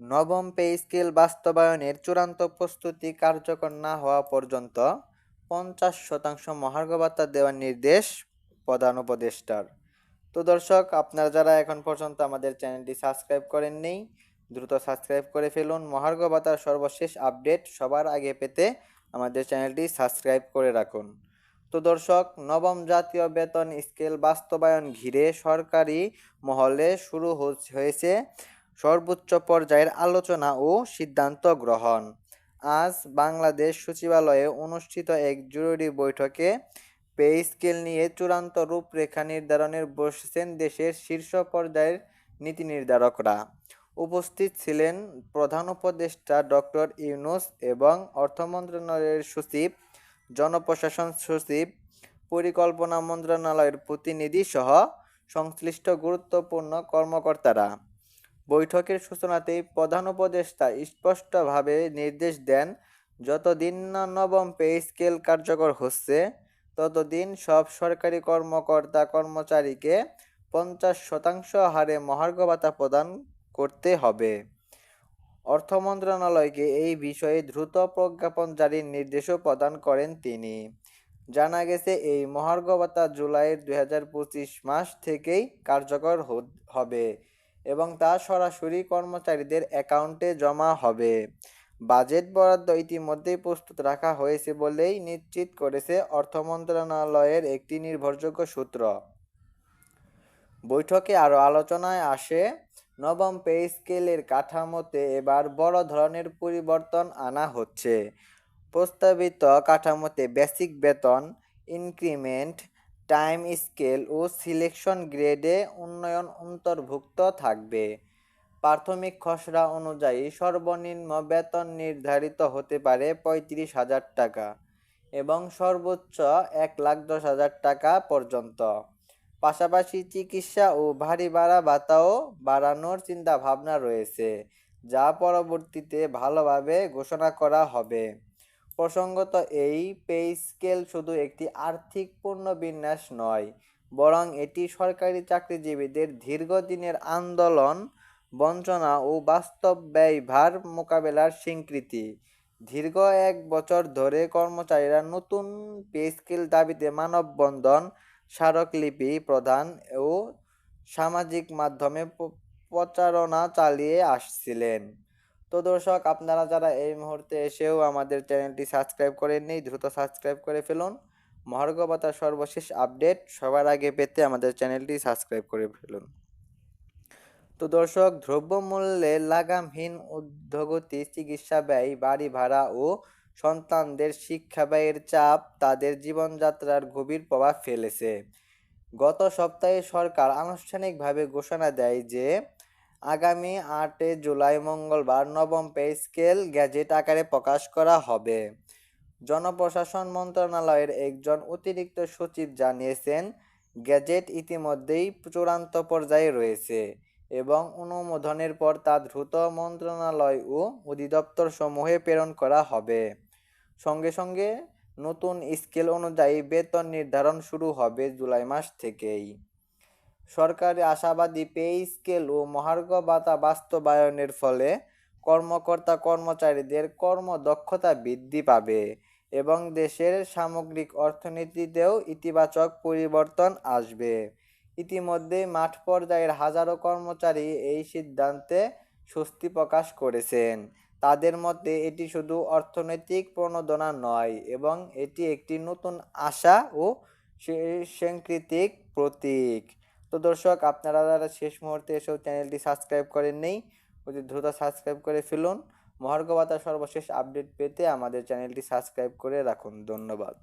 নবম pay scale বাস্তবায়নের চূড়ান্ত প্রস্তুতি কার্যকর না হওয়া পর্যন্ত পঞ্চাশ শতাংশ মহার্ঘ ভাতা দেওয়ার নির্দেশ প্রধান উপদেষ্টার। তো দর্শক, আপনারা যারা এখন পর্যন্ত আমাদের চ্যানেলটি সাবস্ক্রাইব করেননি, দ্রুত সাবস্ক্রাইব করে ফেলুন। মহার্ঘ ভাতার সর্বশেষ আপডেট সবার আগে পেতে আমাদের চ্যানেলটি সাবস্ক্রাইব করে রাখুন। তো দর্শক, নবম জাতীয় বেতন স্কেল বাস্তবায়ন ঘিরে সরকারি মহলে শুরু হয়েছে সর্বোচ্চ পর্যায়ের আলোচনা ও সিদ্ধান্ত গ্রহণ। আজ বাংলাদেশ সচিবালয়ে অনুষ্ঠিত এক জরুরি বৈঠকে পে স্কেল নিয়ে চূড়ান্ত রূপরেখা নির্ধারণের বসেছেন দেশের শীর্ষ পর্যায়ের নীতি নির্ধারকরা। উপস্থিত ছিলেন প্রধান উপদেষ্টা ডক্টর ইউনুস এবং অর্থ মন্ত্রণালয়ের সচিব, জনপ্রশাসন সচিব, পরিকল্পনা মন্ত্রণালয়ের প্রতিনিধি সহ সংশ্লিষ্ট গুরুত্বপূর্ণ কর্মকর্তারা। বৈঠকের সূচনাতেই প্রধান উপদেষ্টা স্পষ্টভাবে নির্দেশ দেন, যতদিন না নবম পে স্কেল কার্যকর হচ্ছে, ততদিন সব সরকারি কর্মকর্তা কর্মচারীকে পঞ্চাশ শতাংশ হারে মহার্ঘ ভাতা প্রদান করতে হবে। অর্থ মন্ত্রণালয়কে এই বিষয়ে দ্রুত প্রজ্ঞাপন জারির নির্দেশও প্রদান করেন তিনি। জানা গেছে, এই মহার্ঘ ভাতা জুলাইয়ের দুই মাস থেকেই কার্যকর হবে। এবং তা সরাসরি কর্মচারীদের অ্যাকাউন্টে জমা হবে। বাজেট বরাদ্দ ইতিমধ্যেই প্রস্তুত রাখা হয়েছে বলেই নিশ্চিত করেছে অর্থ মন্ত্রণালয়ের একটি নির্ভরযোগ্য সূত্র। বৈঠকে আরও আলোচনায় আসে, নবম পে স্কেলের কাঠামোতে এবার বড় ধরনের পরিবর্তন আনা হচ্ছে। প্রস্তাবিত কাঠামোতে বেসিক বেতন, ইনক্রিমেন্ট টাইম স্কেল ও সিলেকশন গ্রেডে উন্নয়ন অন্তর্ভুক্ত থাকবে। প্রাথমিক খসড়া অনুযায়ী সর্বনিম্ন বেতন নির্ধারিত হতে পারে পঁয়ত্রিশ হাজার টাকা এবং সর্বোচ্চ এক লাখ দশ হাজার টাকা পর্যন্ত। পাশাপাশি চিকিৎসা ও ভারী ভাড়া ভাতাও বাড়ানোর চিন্তা ভাবনা রয়েছে, যা পরবর্তীতে ভালোভাবে ঘোষণা করা হবে। প্রসঙ্গত, এই পে স্কেল শুধু একটি আর্থিক পুনর্বিন্যাস নয়, বরং এটি সরকারি চাকরিজীবীদের দীর্ঘদিনের আন্দোলন, বঞ্চনা ও বাস্তব ব্যয়ভার মোকাবেলার স্বীকৃতি। দীর্ঘ এক বছর ধরে কর্মচারীরা নতুন পে স্কেল দাবিতে মানববন্ধন, স্মারকলিপি প্রদান ও সামাজিক মাধ্যমে প্রচারণা চালিয়ে আসছিলেন। তো দর্শক, আপনারা যারা এই মুহূর্তে এসেও আমাদের চ্যানেলটি সাবস্ক্রাইব করেননি, দ্রুত সাবস্ক্রাইব করে ফেলুন। মহার্ঘ ভাতার সর্বশেষ আপডেট সবার আগে পেতে আমাদের চ্যানেলটি সাবস্ক্রাইব করে ফেলুন। তো দর্শক, দ্রব্যমূল্যে লাগামহীন ঊর্ধ্বগতি, চিকিৎসা ব্যয়, বাড়ি ভাড়া ও সন্তানদের শিক্ষা ব্যয়ের চাপ তাদের জীবনযাত্রার গভীর প্রভাব ফেলেছে। গত সপ্তাহে সরকার আনুষ্ঠানিকভাবে ঘোষণা দেয় যে আগামী আটে জুলাই, মঙ্গলবার নবম পে স্কেল গ্যাজেট আকারে প্রকাশ করা হবে। জনপ্রশাসন মন্ত্রণালয়ের একজন অতিরিক্ত সচিব জানিয়েছেন, গ্যাজেট ইতিমধ্যেই চূড়ান্ত পর্যায়ে রয়েছে এবং অনুমোদনের পর তা দ্রুত মন্ত্রণালয় ও অধিদপ্তর সমূহে প্রেরণ করা হবে। সঙ্গে সঙ্গে নতুন স্কেল অনুযায়ী বেতন নির্ধারণ শুরু হবে জুলাই মাস থেকেই। সরকারি আশাবাদী পে স্কেল ও মহার্ঘ ভাতা বাস্তবায়নের ফলে কর্মকর্তা কর্মচারীদের কর্মদক্ষতা বৃদ্ধি পাবে এবং দেশের সামগ্রিক অর্থনীতিতেও ইতিবাচক পরিবর্তন আসবে। ইতিমধ্যে মাঠ পর্যায়ের হাজারো কর্মচারী এই সিদ্ধান্তে স্বস্তি প্রকাশ করেছেন। তাদের মতে এটি শুধু অর্থনৈতিক প্রণোদনা নয় এবং এটি একটি নতুন আশা ও সে- সাংস্কৃতিক প্রতীক। তো দর্শক, আপনারা যারা শেষ মুহূর্তে এসব চ্যানেলটি সাবস্ক্রাইব করেন নেই অতি দ্রুত সাবস্ক্রাইব করে ফেলুন। মহার্ঘ সর্বশেষ আপডেট পেতে আমাদের চ্যানেলটি সাবস্ক্রাইব করে রাখুন। ধন্যবাদ।